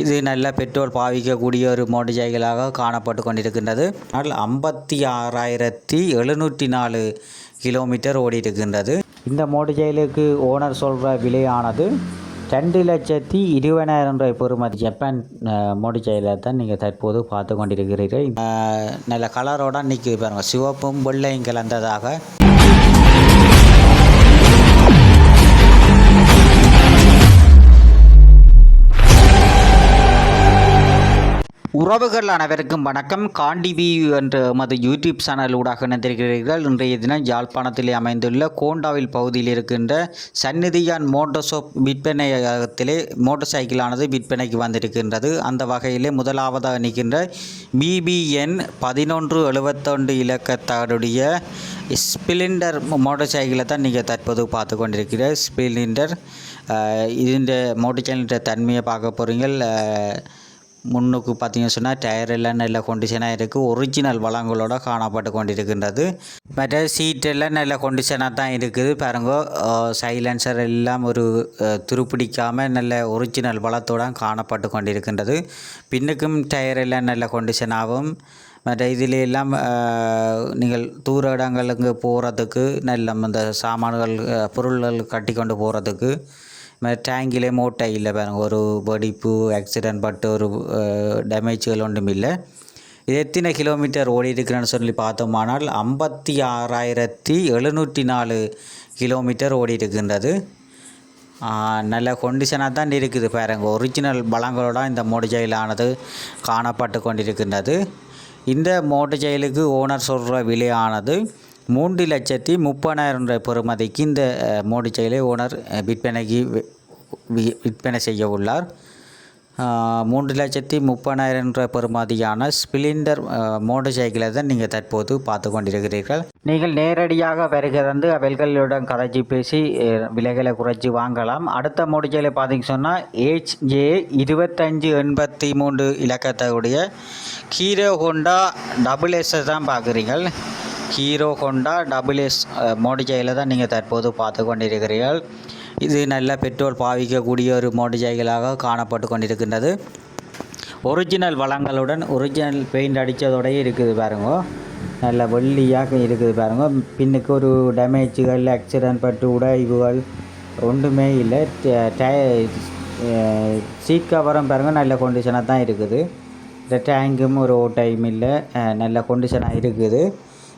இது நல்ல பெட்ரோல் பாவிக்கக்கூடிய ஒரு மோட்டர் சைக்கிளாக காணப்பட்டு கொண்டிருக்கின்றது. ஆனால் ஐம்பத்தி ஆறாயிரத்தி எழுநூற்றி நாலு கிலோமீட்டர் ஓடிருக்கின்றது இந்த மோட்டர் சைக்கிளுக்கு ஓனர் சொல்கிற விலையானது ரெண்டு லட்சத்தி இருபதாயிரம் ரூபாய் பொறுமதி. ஜப்பான் மோடி தான் நீங்கள் தற்போது பார்த்து கொண்டிருக்கிறீர்கள். நல்ல கலரோட நிற்கிது பாருங்கள் சிவப்பும் வெள்ளையும் கலந்ததாக உறவுகள் அனைவருக்கும் வணக்கம் காண்டிவி என்ற மது யூடியூப் சேனல் ஊடாக இணைந்திருக்கிறீர்கள். இன்றைய தினம் யாழ்ப்பாணத்திலே அமைந்துள்ள கோண்டாவில் பகுதியில் இருக்கின்ற சந்நிதியான் மோட்டோசோப் விற்பனையகத்திலே மோட்டார் சைக்கிளானது விற்பனைக்கு வந்திருக்கின்றது. அந்த வகையிலே முதலாவதாக நிற்கின்ற பிபிஎன் பதினொன்று எழுபத்தொன்று இலக்கத்தாருடைய ஸ்பிலிண்டர் மோட்டார் சைக்கிளை தான் நீங்கள் தற்போது பார்த்து கொண்டிருக்கிற ஸ்பிலிண்டர் இதுன்ற மோட்டார் சைக்கிளின் தன்மையை பார்க்க போகிறீங்கள் முன்னுக்கு பார்த்தீங்கன்னு சொன்னால் டயர் எல்லாம் நல்ல கொண்டிஷனாக இருக்குது ஒரிஜினல் வளங்களோட காணப்பட்டு கொண்டிருக்கின்றது. மற்ற சீட் எல்லாம் நல்ல கொண்டிஷனாக தான் இருக்குது. பாருங்க சைலன்சர் எல்லாம் ஒரு துருப்பிடிக்காமல் நல்ல ஒரிஜினல் வளத்தோட காணப்பட்டு கொண்டிருக்கின்றது. பின்னுக்கும் டயர் எல்லாம் நல்ல கொண்டிஷனாகவும் மற்ற இதில் எல்லாம் நீங்கள் தூர இடங்களுக்கு போகிறதுக்கு நல்ல இந்த சாமான்கள் பொருள்கள் கட்டி கொண்டு போகிறதுக்கு டேங்கிலே மூட்டை இல்லை பாருங்க. ஒரு வெடிப்பு ஆக்சிடென்ட் பட்டு ஒரு டேமேஜ்கள் ஒன்றும் இல்லை. இது எத்தனை கிலோமீட்டர் ஓடி இருக்கிறேன்னு சொல்லி பார்த்தோமானால் ஐம்பத்தி ஆறாயிரத்தி எழுநூற்றி நாலு கிலோமீட்டர் ஓடி இருக்கின்றது. நல்ல கொண்டிஷனாக தான் இருக்குது பாருங்கள் ஒரிஜினல் பலங்களோட இந்த மோட்டர் காணப்பட்டு கொண்டிருக்கின்றது. இந்த மோட்டஜெயிலுக்கு ஓனர் சொல்கிற விலையானது மூன்று லட்சத்தி முப்பதாயிரம் ரூபாய் பெறுமதிக்கு இந்த மோடி செயலை ஓனர் விற்பனைக்கு விற்பனை செய்ய உள்ளார். மூன்று லட்சத்தி முப்பதாயிரம் ரூபாய் பெறுமதியான ஸ்பிலிண்டர் மோட்டர் சைக்கிளை தான் நீங்கள் தற்போது பார்த்து கொண்டிருக்கிறீர்கள். நீங்கள் நேரடியாக வருகை தந்து அவர்களுடன் கதைச்சி பேசி விலைகளை குறைச்சி வாங்கலாம். அடுத்த மோட்டர் சைக்கிளை பார்த்தீங்க சொன்னால் ஹெச்ஜே இருபத்தஞ்சு எண்பத்தி மூன்று இலக்கத்தோடைய ஹீரோ ஹோண்டா டபுள் எஸ்ஸை தான் பார்க்குறீங்கள் ஹீரோ ஹோண்டா டபுள் எஸ் தான் நீங்கள் தற்போது பார்த்து கொண்டிருக்கிறீர்கள். இது நல்ல பெட்ரோல் பாவிக்கக்கூடிய ஒரு மோடிஜைகளாக காணப்பட்டு கொண்டிருக்கின்றது. ஒரிஜினல் வளங்களுடன் ஒரிஜினல் பெயிண்ட் அடித்ததோடய இருக்குது பாருங்க. நல்ல வெள்ளியாக இருக்குது பாருங்க. பின்னுக்கு ஒரு டேமேஜுகள் ஆக்சிடென்ட் பட்டு உடைவுகள் ஒன்றுமே இல்லை. சீட் கவரம் பாருங்க நல்ல கண்டிஷனாக தான் இருக்குது. இந்த டேங்கும் ஒரு ஓட்டையும் இல்லை. நல்ல கண்டிஷனாக இருக்குது.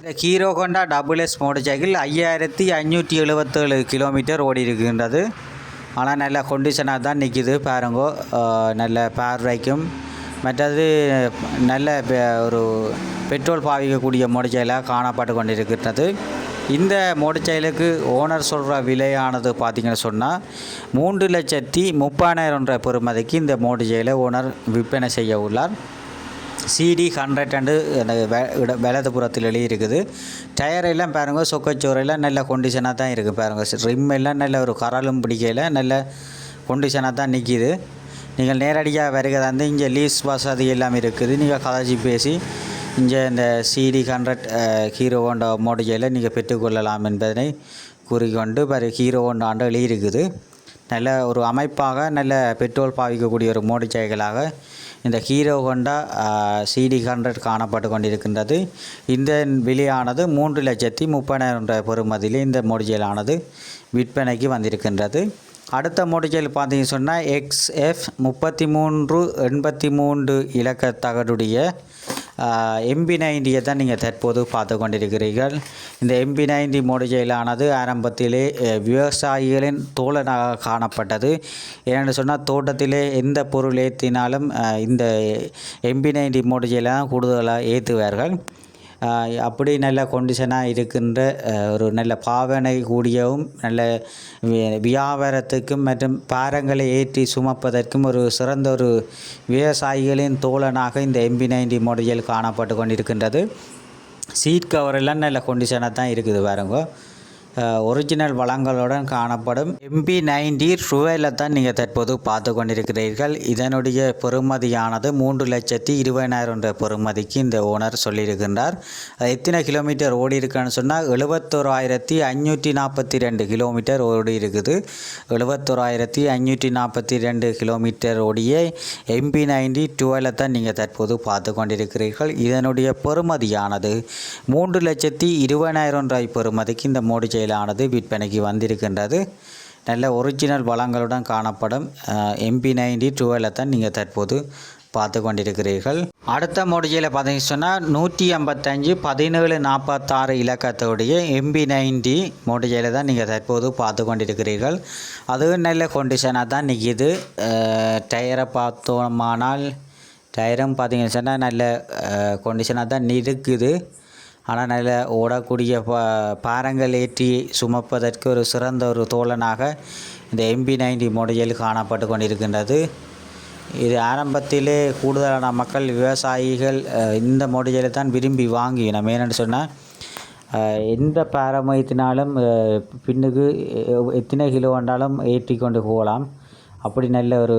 இந்த Hero Honda double S motorcycle ஐயாயிரத்தி ஐநூற்றி எழுபத்தேழு கிலோமீட்டர் ஓடி இருக்கின்றது ஆனால் நல்ல கண்டிஷனாக தான் நிற்கிது பாருங்கோ. நல்ல நல்ல பார்வைக்கும் மற்றது நல்ல பெ- ஒரு பெட்ரோல் பாவிக்கக்கூடிய மோட்டர் சைக்கிளாக காணப்பட்டு கொண்டிருக்கின்றது. இந்த மோட்டர் சைக்கிளுக்கு ஓனர் சொல்கிற விலையானது பார்த்திங்கன்னு சொன்னால் மூன்று லட்சத்தி முப்பதாயிரம் என்ற பெறுமதிக்கு இந்த மோட்டர் சைக்கிளை ஓனர் விற்பனை செய்ய உள்ளார். சிடி ஹண்ட்ரட் அண்டு வலதுபுறத்தில் எழுதியிருக்குது. டயர் எல்லாம் பாருங்கள் சொக்கச்சோரெல்லாம் நல்ல கொண்டிஷனாக தான் இருக்குது பாருங்கள் ரிம் எல்லாம் நல்ல ஒரு கரலும் பிடிக்கல நல்ல கொண்டிஷனாக தான் நிற்கிது நீங்கள் நேரடியாக வருகை வந்து இங்கே லீஸ் வசதி எல்லாம் இருக்குது. நீங்கள் கதைச்சி பேசி இங்கே இந்த சிடி ஹண்ட்ரட் ஹீரோ ஹோண்டா மோடிகையில் நீங்கள் பெற்றுக்கொள்ளலாம் என்பதனை கூறிக்கொண்டு பாரு ஹீரோ ஹோண்டா ஆண்டு எழுதியிருக்குது. நல்ல ஒரு அமைப்பாக நல்ல பெட்ரோல் பாவிக்கக்கூடிய ஒரு மோட்டர் இந்த ஹீரோ ஹோண்டா சிடி ஹண்ட்ரட் காணப்பட்டு கொண்டிருக்கின்றது. இந்த விலையானது மூன்று லட்சத்தி முப்பதாயிரம் பெறுமதியில் இந்த மோடிஜைலானது விற்பனைக்கு வந்திருக்கின்றது. அடுத்த மோடிஜைல் பார்த்தீங்க சொன்னால் எக்ஸ்எஃப் முப்பத்தி மூன்று எண்பத்தி மூன்று இலக்க தகடுடைய எம்பி நைன்டியை தான் நீங்கள் தற்போது பார்த்து கொண்டிருக்கிறீர்கள். இந்த எம்பி நைன்டி மோடிஜைலானது ஆரம்பத்திலே விவசாயிகளின் தோழனாக காணப்பட்டது. ஏன்னு சொன்னால் தோட்டத்திலே எந்த பொருள் ஏற்றினாலும் இந்த எம்பி நைன்டி மோடிஜைலை தான் கூடுதலாக ஏற்றுவார்கள் அப்படி நல்ல கொண்டிஷனாக இருக்கின்ற ஒரு நல்ல பாவனை கூடியவும் நல்ல வியாபாரத்துக்கும் மற்றும் பாரங்களை ஏற்றி சுமப்பதற்கும் ஒரு சிறந்த ஒரு விவசாயிகளின் தோழனாக இந்த எம்பி நைன்டி மாடல் காணப்பட்டு கொண்டிருக்கின்றது. சீட் கவர் எல்லாம் நல்ல கொண்டிஷனாக தான் இருக்குது பாருங்க. ஒரிஜினல் வளங்களுடன் காணப்படும் எம்பி நைன்டி ருவேல தான் நீங்கள் தற்போது பார்த்து கொண்டிருக்கிறீர்கள். இதனுடைய பெறுமதியானது மூன்று லட்சத்தி இருபதாயிரம் என்ற பெறுமதிக்கு இந்த ஓனர் சொல்லியிருக்கின்றார். எத்தனை கிலோமீட்டர் ஓடி இருக்குன்னு சொன்னால் எழுபத்தோராயிரத்தி ஐநூற்றி நாற்பத்தி ரெண்டு கிலோமீட்டர் ஓடி இருக்குது. எழுபத்தோராயிரத்தி ஐநூற்றி நாற்பத்தி ரெண்டு கிலோமீட்டர் ஓடிய எம்பி நைன்டி டுவெலில் தான் நீங்கள் தற்போது பார்த்து கொண்டிருக்கிறீர்கள். இதனுடைய பெறுமதியானது மூன்று லட்சத்தி இருபதாயிரம் ரூபாய் பெறுமதிக்கு இந்த மோடி செயலானது விற்பனைக்கு வந்திருக்கின்றது. நல்ல ஒரிஜினல் வளங்களுடன் காணப்படும் எம்பி நைன்டி டுவெலை தான் நீங்கள் தற்போது பார்த்து கொண்டிருக்கிறீர்கள். அடுத்த மோடிஜியில் பார்த்தீங்கன்னு சொன்னால் நூற்றி ஐம்பத்தஞ்சு பதினேழு நாற்பத்தாறு இலக்கத்தோடைய எம்பி நைன்டி மோடிஜியில் தான் நீங்கள் தற்போது பார்த்து கொண்டிருக்கிறீர்கள். அதுவும் நல்ல கொண்டிஷனாக தான் நிற்கிது டயரை பார்த்தோமானால் டயரும் பார்த்தீங்கன்னு சொன்னால் நல்ல கொண்டிஷனாக தான் இருக்குது ஆனால் நல்ல ஓடக்கூடிய பா பாரங்கள் ஏற்றி சுமப்பதற்கு ஒரு சிறந்த ஒரு தோழனாக இந்த எம்பி நைன்டி மொடையில் காணப்பட்டு கொண்டிருக்கின்றது. இது ஆரம்பத்திலே கூடுதலான மக்கள் விவசாயிகள் இந்த மாடலை தான் விரும்பி வாங்கினோம். ஏன்னு சொன்னால் எந்த பாரம்பரியத்தினாலும் பின்னுக்கு எத்தனை கிலோ வேண்டாலும் ஏற்றி கொண்டு போகலாம். அப்படி நல்ல ஒரு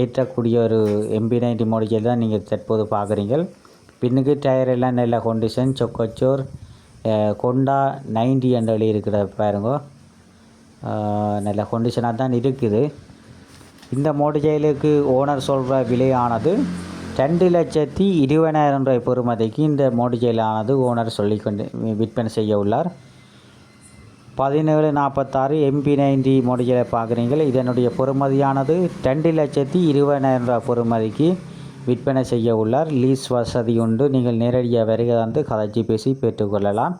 ஏற்றக்கூடிய ஒரு எம்பி நைன்டி மாடல் தான் நீங்கள் தற்போது பார்க்குறீங்கள் பின்னுக்கு டயர் எல்லாம் நல்ல கொண்டிஷன் சொக்கச்சோர் கொண்டா நைன்டி என்ற வழி இருக்கிற பாருங்க. நல்ல கொண்டிஷனாக தான் இருக்குது. இந்த மோட்டர்சைக்கிளுக்கு ஓனர் சொல்கிற விலையானது ரெண்டு லட்சத்தி இருபதாயிரம் ரூபாய் பொறுமதிக்கு இந்த மோட்டர்சைக்கிளானது ஓனர் சொல்லிக்கொண்டு விற்பனை செய்ய உள்ளார். பதினேழு நாற்பத்தாறு எம்பி நைன்டி மோட்டர்சைக்கிளை பார்க்குறீங்களே இதனுடைய பொறுமதியானது ரெண்டு லட்சத்தி இருபதாயிரம் ரூபாய் பொறுமதிக்கு விற்பனை செய்ய உள்ளார். லீஸ் வசதி உண்டு நீங்கள் நேரடியாக வருகை வந்து கதைச்சி பேசி பெற்றுக்கொள்ளலாம்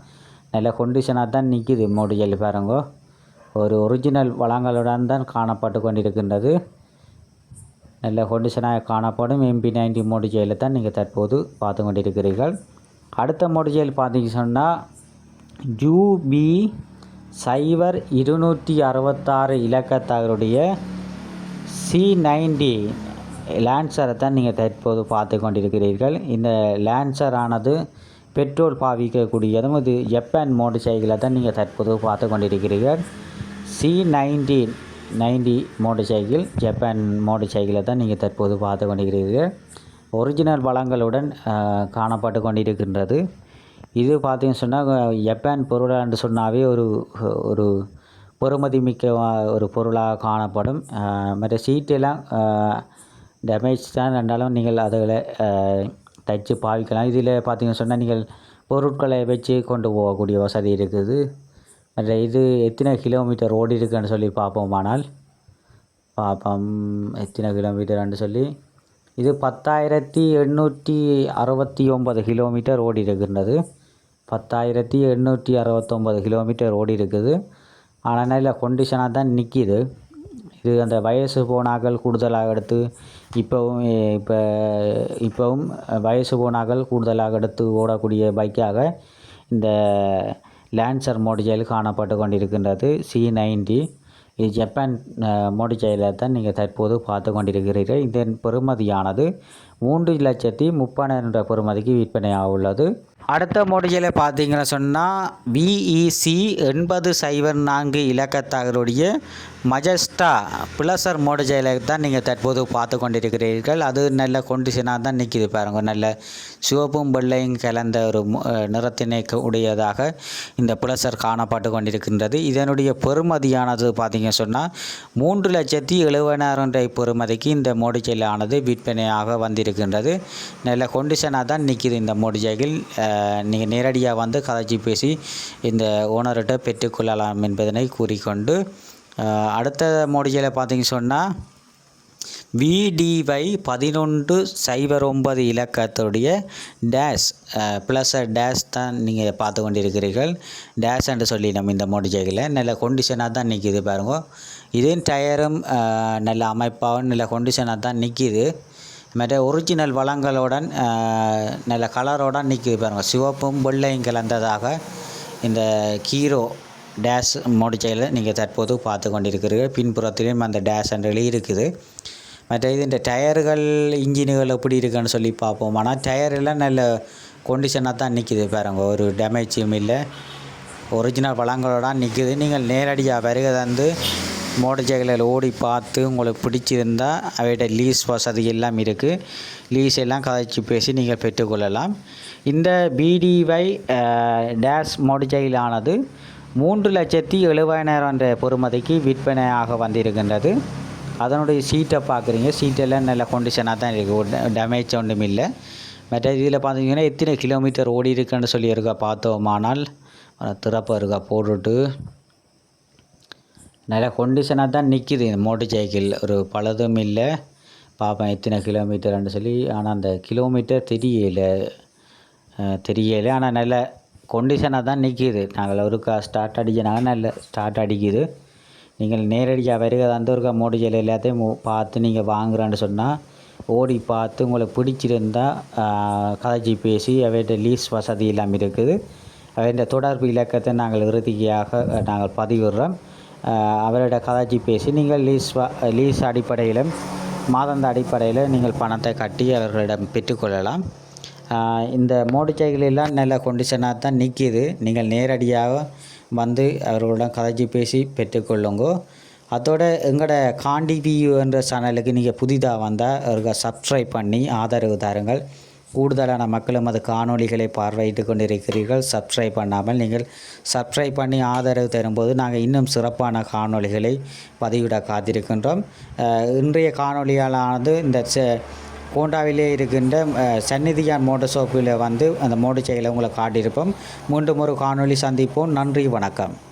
நல்ல கொண்டிஷனாக தான் நிற்கிது மோட்டர்சைக்கிள் பாருங்க. ஒரு ஒரிஜினல் வளங்களுடன் தான் காணப்பட்டு கொண்டிருக்கின்றது. நல்ல கொண்டிஷனாக காணப்படும். எம்பி நைன்டி மோடிஜையில் தான் நீங்கள் தற்போது பார்த்து கொண்டிருக்கிறீர்கள். அடுத்த மோடிஜையில் பார்த்தீங்க சொன்னால் ஜூபி சைபர் இருநூற்றி அறுபத்தாறு இலக்கத்தவருடைய சி நைன்டி லான்சரை தான் நீங்கள் தற்போது பார்த்து கொண்டிருக்கிறீர்கள். இந்த லேன்சரானது ஆனது பெட்ரோல் பாவிக்கக்கூடியதும் இது ஜப்பான் மோட்டர் சைக்கிளை தான் நீங்கள் தற்போது பார்த்து கொண்டிருக்கிறீர்கள். C ninety ninety motorcycle Japan motor சைக்கிளை தான் நீங்கள் தற்போது பார்த்து கொண்டிருக்கிறீர்கள். ஒரிஜினல் வளங்களுடன் காணப்பட்டு கொண்டிருக்கின்றது. இது பார்த்தீங்கன்னு சொன்னால் ஜப்பான் பொருளான்னு சொன்னாவே ஒரு ஒரு பொறுமதி மிக்க ஒரு பொருளாக காணப்படும். மற்ற சீட்டெல்லாம் டேமேஜ் தான் இருந்தாலும் நீங்கள் அதில் தைச்சு பாவிக்கலாம். இதில் பார்த்தீங்கன்னு சொன்னால் நீங்கள் பொருட்களை வச்சு கொண்டு போகக்கூடிய வசதி இருக்குது. மற்ற இது எத்தனை கிலோமீட்டர் ஓடி இருக்குன்னு சொல்லி பார்ப்போமானால் பார்ப்போம் எத்தனை கிலோமீட்டர்னு சொல்லி. இது பத்தாயிரத்தி எண்ணூற்றி அறுபத்தி ஒன்பது கிலோமீட்டர் ஓடி இருக்கின்றது. பத்தாயிரத்தி எண்ணூற்றி அறுபத்தொம்பது கிலோமீட்டர் ஓடி இருக்குது. ஆனால் நல்ல கொண்டிஷனாக தான் நிற்கிது இது அந்த வயசு போனாக்கள் கூடுதலாக எடுத்து இப்போவும் இப்போ இப்போவும் வயசு போனாக்கள் கூடுதலாக எடுத்து ஓடக்கூடிய பைக்காக இந்த லான்சர் மோடிஜைல் காணப்பட்டு கொண்டிருக்கின்றது. சி நைன்டி இது ஜப்பான் மோடிஜைலை தான் நீங்கள் தற்போது பார்த்து கொண்டிருக்கிறீர்கள். இதன் பெறுமதியானது மூன்று லட்சத்தி முப்பதாயிரம் என்ற பெறுமதிக்கு விற்பனையாக உள்ளது. அடுத்த மோடிஜையில் பார்த்தீங்கன்னா சொன்னால் விஇசி எண்பது சைபர் நான்கு இலக்கத்தகருடைய மஜஸ்டா பிளஸர் மோடிஜைலை தான் நீங்கள் தற்போது பார்த்து கொண்டிருக்கிறீர்கள். அது நல்ல கொண்டிஷனாக தான் நிற்கிது பாருங்க. நல்ல சிவப்பும் வெள்ளையும் கலந்த ஒரு நிறத்தினை உடையதாக இந்த பிளஸர் காணப்பட்டு கொண்டிருக்கின்றது. இதனுடைய பெறுமதியானது பார்த்தீங்க சொன்னால் மூன்று லட்சத்தி எழுபதாயிரம் ரூபாய் பெறுமதிக்கு இந்த ஆனது விற்பனையாக வந்திருக்கின்றது. நல்ல கொண்டிஷனாக தான் நிற்கிது இந்த மோடிஜைகள் நீங்கள் நேரடியாக வந்து கதைச்சி பேசி இந்த ஓனர்கிட்ட பெற்றுக்கொள்ளலாம் என்பதனை கூறிக்கொண்டு அடுத்த மோடிச்சையில் பார்த்தீங்க சொன்னால் விடிவை பதினொன்று சைபர் ஒன்பது இலக்கத்துடைய டேஷ் ப்ளஸ் டேஷ் தான் நீங்கள் பார்த்து கொண்டிருக்கிறீர்கள். டேஷ் என்று சொல்லி நம்ம இந்த மோடிஜைகளில் நல்ல கொண்டிஷனாக தான் நிற்கிது பாருங்க. இதே டயரும் நல்ல அமைப்பாகவும் நல்ல கொண்டிஷனாக தான் நிற்கிது மற்ற ஒரிஜினல் வளங்களுடன் நல்ல கலரோட நிற்கிது பாருங்க. சிவப்பும் வெள்ளையும் கலந்ததாக இந்த கீரோ டேஷ் முடிச்சையில் நீங்கள் தற்போது பார்த்து கொண்டிருக்கிறீர்கள். பின்புறத்திலும் அந்த டேஷ் என்று இருக்குது மற்ற இது இந்த டயர்கள் இன்ஜினுகள் எப்படி இருக்குன்னு சொல்லி பார்ப்போம். ஆனால் டயரெல்லாம் நல்ல கொண்டிஷனாக தான் நிற்கிது பாருங்க. ஒரு டேமேஜும் இல்லை. ஒரிஜினல் வளங்களோட நிற்குது நீங்கள் நேரடியாக வருகை தந்து மோட்டர் சைக்கிளில் ஓடி பார்த்து உங்களுக்கு பிடிச்சிருந்தா அவையோட லீஸ் வசதி எல்லாம் இருக்குது லீஸ் எல்லாம் கதைச்சி பேசி நீங்கள் பெற்றுக்கொள்ளலாம். இந்த பிடிவை டேஷ் மோட்டர் ஆனது மூன்று லட்சத்தி எழுபதாயிரம் என்ற பொறுமதிக்கு விற்பனையாக வந்திருக்கின்றது. அதனுடைய சீட்டை பார்க்குறீங்க. சீட்டெல்லாம் நல்ல கண்டிஷனாக தான் இருக்குது டேமேஜ் ஒன்றும் இல்லை. மற்ற இதில் பார்த்தீங்கன்னா எத்தனை கிலோமீட்டர் ஓடி இருக்குன்னு சொல்லி பார்த்தோமானால் திறப்பு இருக்கா போட்டுட்டு நல்ல கொண்டிஷனாக தான் நிற்கிது இந்த மோட்டர் சைக்கிள் ஒரு பலதும் இல்லை. பார்ப்பேன் எத்தனை கிலோமீட்டர்னு சொல்லி. ஆனால் அந்த கிலோமீட்டர் தெரியலை. தெரியலை. ஆனால் நல்ல கொண்டிஷனாக தான் நிற்கிது நாங்கள் ஒருக்கா ஸ்டார்ட் அடிச்சனால நல்ல ஸ்டார்ட் அடிக்குது. நீங்கள் நேரடியாக வருகிற அந்த ஒருக்கா மோட்டர் சைக்கிள் எல்லாத்தையும் பார்த்து நீங்கள் வாங்குறேன்னு சொன்னால் ஓடி பார்த்து உங்களுக்கு பிடிச்சிருந்தால் கதைச்சி பேசி அவர்கிட்ட லீஸ் வசதி எல்லாம் இருக்குது. அவர்கிட்ட தொடர்பு இலக்கத்தை நாங்கள் இறுதியாக நாங்கள் பதிவிடுறோம். அவரோட கதாச்சி பேசி நீங்கள் லீஸ் லீஸ் அடிப்படையிலும் மாதந்த அடிப்படையில் நீங்கள் பணத்தை கட்டி அவர்களிடம் பெற்றுக்கொள்ளலாம் இந்த மோடிச்சைகளெல்லாம் நல்ல கொண்டிஷனாக தான் நிற்கிது நீங்கள் நேரடியாக வந்து அவர்களுடன் கதைச்சி பேசி பெற்றுக்கொள்ளுங்கோ அதோட எங்களோட காண்டி வியூ என்ற சேனலுக்கு நீங்கள் புதிதாக வந்தால் அவர்கள் சப்ஸ்கிரைப் பண்ணி ஆதரவு தாருங்கள். கூடுதலான மக்களும் அது காணொளிகளை பார்வையிட்டு கொண்டிருக்கிறீர்கள். சப்ஸ்கிரைப் பண்ணாமல் நீங்கள் சப்ஸ்கிரைப் பண்ணி ஆதரவு தரும்போது நாங்கள் இன்னும் சிறப்பான காணொளிகளை பதிவிட காத்திருக்கின்றோம். இன்றைய காணொலியாலானது இந்த செ- கோண்டாவிலே இருக்கின்ற சந்நிதியான் மோட்டர் ஷோப்பில் வந்து அந்த மோட்டர் செயலை உங்களை காட்டியிருப்போம். மீண்டும் ஒரு காணொளி சந்திப்போம். நன்றி வணக்கம்.